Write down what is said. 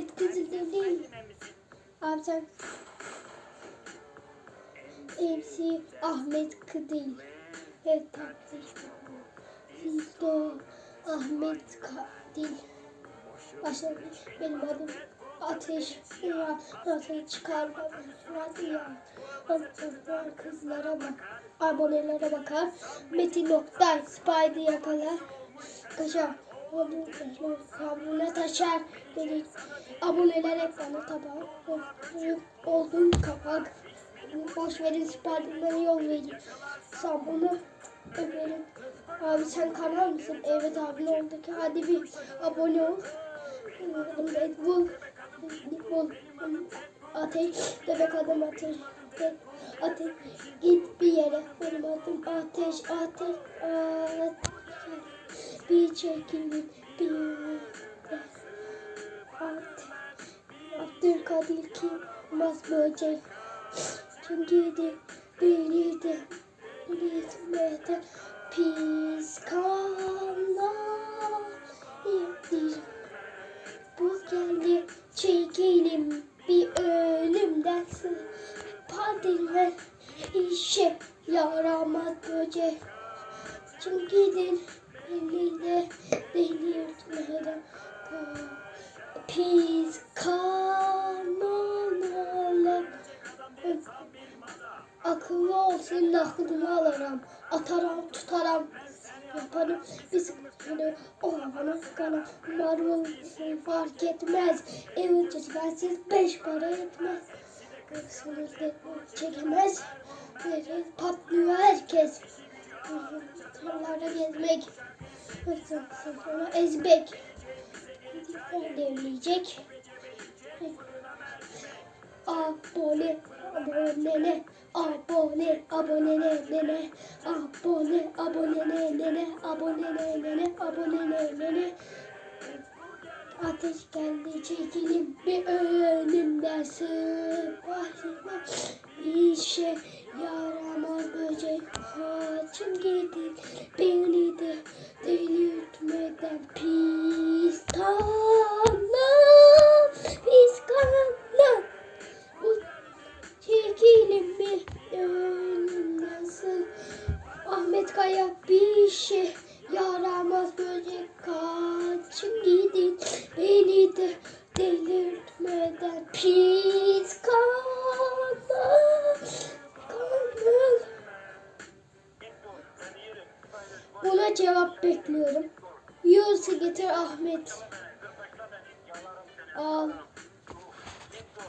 Kızıl'da değil? Abi sen MC Ahmet Kızıl. Evet tatlış. Sisto Ahmet Kadil. Başladı. Benim adım Ateş ya nasıl çıkarmam suratı ya. Kızlara bak. Abonelere bakar. Metin Oktay Spidey yakalar. Kaşar. Kabuğuna taşar. Gelir. Aboneler ekranı tabağı. Oldum kapak. Boş verin Spiderman'e yol verin. Sabunu öperim. Abi sen kanal mısın? Evet abi ne oldu ki? Hadi bir abone ol. Red Bull. Red Bull. Ateş. Bebek adam ateş. Ateş. Git bir yere. Benim adım ateş. Ateş. Ateş. Bir çekilin. Bir Ateş. Abdülkadir Kilmaz böcek. Kim gidi beni de bitmedi pis kana yedir. Bu geldi çekelim bir ölümden padiller işe yaramaz böcek. Kim gidin akıllı ol senin alırım atarım tutarım. Yaparım biz hani o bana kana Marvel fark etmez. Evet bensiz beş para etmez sınırda çekemez Verir, patlıyor herkes. Tarlarda gezmek sonra ezbek devleyecek abone abone abone abone ne abone abone ne abone ne abone ne Ateş geldi çekilip bir önümden sıvahına işe yaramaz böcek. Kaçın gidin beni bir şey yaramaz böcek kaçın gidin beni de delirtmeden pis kanım kanım Buna cevap bekliyorum. Yunus'u getir Ahmet. Al.